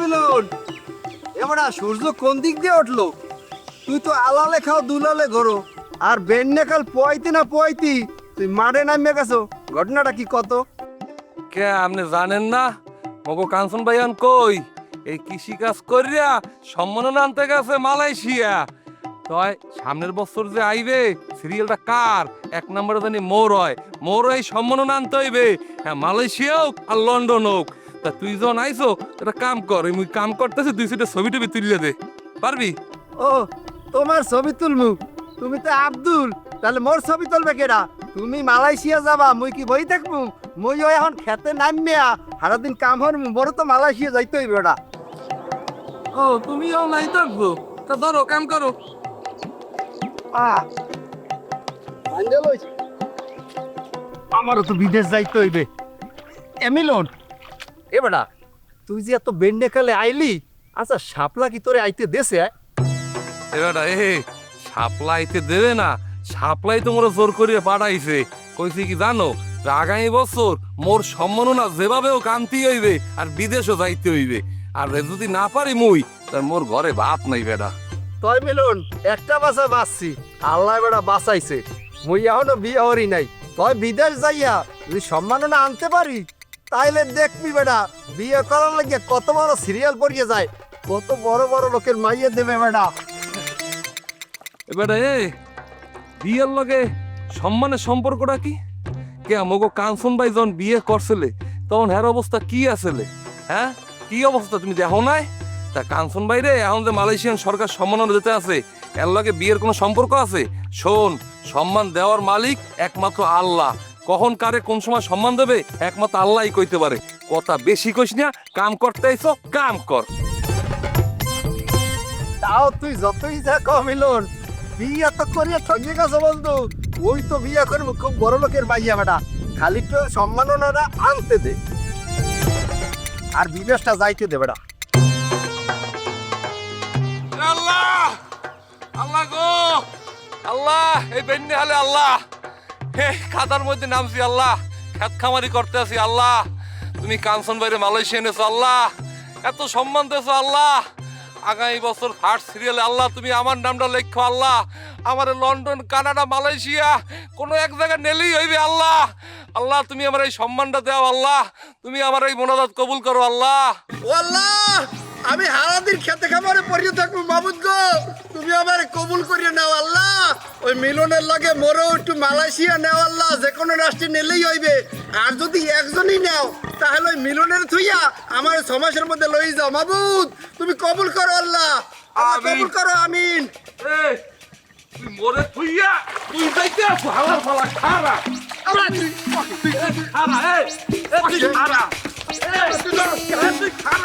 মিলন এবারা সূর্য কোন দিক দিয়ে উঠল? তুই তো আলালে খাও, দুলালে ঘরো। আর বেন্নে কাল পোয়াইতি না পোয়াইতি তুই মাঠে নামে গেছো। ঘটনাটা কি কত? কে, আপনি জানেন না? মগো কাঞ্চন ভাইয়ান কই? এই কৃষি কাজ করিয়া সম্মাননা আনতে গেছে মালয়েশিয়া। তয়, সামনের বছর যে আইবে, সিরিয়ালটা কার? এক নম্বরে জানি মোর হয় মোর এই সম্মাননা আনতে হইবে। হ্যাঁ মালয়েশিয়া হোক আর লন্ডন হোক। তা তুই যখন আইসো একটা কাম কর মুই কাম করতেছি দুই সিটে ছবি টবি তুলিয়ে দে। পারবি? ও তোমার ছবি তুলমু। তুমি তো আব্দুল তাহলে মোর ছবি তুলবে কেডা? তুমি মালয়েশিয়া যাবা মুই কি বই থাকব মুই ওই এখন খেতে নামিয়া সারাদিন কাম হর বড় তো মালয়েশিয়া যাইতে হইবে ওটা ও তুমিও নাই থাকব? তা ধরো কাম করো। আমারও তো বিদেশ যাইতে হইবে। এমিলন এ বেটা তুই যে এত বেন্ডে কালে আইলি আচ্ছা সাপলা কি তোরে আইতে দেশে আয়? এবারটা এ সাপ্লাইতে দেবে না সাপ্লাই তোমরা জোর করিয়ে পাঠাইছে। কইছে কি জানো আগামী বছর মোর সম্মাননা যেভাবে হোক আনতে হইবে আর বিদেশও যাইতে হইবে। আর যদি না পারি মুই তার মোর ঘরে ভাত নাই বেটা। তয় মিলন একটা বাসা বাঁচছি আল্লাহ বেটা বাঁচাইছে। মুই এখনও বিয়ে হরি নাই তয় বিদেশ যাইয়া যদি সম্মাননা আনতে পারি তাইলে দেখবি বেটা, বিয়ে করার লাগে কত বড় সিরিয়াল পড়িয়ে যায়, কত বড় বড় লোকের মাইয়ে দেবে বেটা। এবারে বিয়ের লগে সম্মানের সম্পর্কটা কি? কে মগো কাঞ্চন ভাই যখন বিয়ে করছিলে, তখন হ্যার অবস্থা কি আসলে? হ্যাঁ? কি অবস্থা তুমি দেখো নাই? তা কাঞ্চন ভাই রে এখন যে মালয়েশিয়ান সরকার সম্মাননা দিতে আছে, এর লগে বিয়ের কোনো সম্পর্ক আছে? শোন, সম্মান দেওয়ার মালিক একমাত্র আল্লাহ। কখন কারে কোন সময় সম্মান দেবে? একমাত্র আল্লাহই কইতে পারে। কথা বেশি কইস না কাম করতে আইছো কাম কর। তাও তুই যতই যা কম মিলন বিয়ে তো করিয়া ঠকিয়ে গেছো বন্ধু। ওই তো বিয়ে করব খুব বড় লোকের মাইয়া বেটা। খালি তো সম্মাননাটা আনতে দে। আর বিদেশটা যাইতে দে বেটা। আল্লাহ! আল্লাহ গো! আল্লাহ এই বেন্যে হালে আল্লাহ। খাতার মধ্যে নামছি, আল্লাহ। খেত খামারি করতে আছি, আল্লাহ। তুমি কাঞ্চন বাইরে মালয়েশিয়া এনেছো, আল্লাহ। এত সম্মান দিয়েছ আল্লাহ। আগামী বছর ফার্স্ট সিরিয়ালে আল্লাহ, তুমি আমার নামটা লেখো, আল্লাহ। আমার লন্ডন, কানাডা, মালয়েশিয়া, কোনো এক জায়গায় নেলেই হইবে, আল্লাহ। আল্লাহ, তুমি আমার এই সম্মানটা দাও, আল্লাহ। তুমি আমার এই মনাদাত কবুল করো, আল্লাহ। আল্লাহ, আমি হারাদিন খেতে খামারে পড়িয়ে থাকব মাবুদ গো। তুমি আমার কবুল করিয়ে নাও, আল্লাহ। ওই মিলনের লাগে মোরও একটু মালয়েশিয়া নেও আল্লাহ যে কোনো রাষ্ট্রে নিলেই হইবে। আর যদি একজনই নাও তাহলে ওই মিলনের থুইয়া আমার ছ মাসের মধ্যে লই যাও। মাবুদ তুমি কবুল করো আল্লাহ। কবুল করো আমিন। তুই মরে থুইয়া তুই যাইতে ফালা খারা। তুই খারা তুই খারা।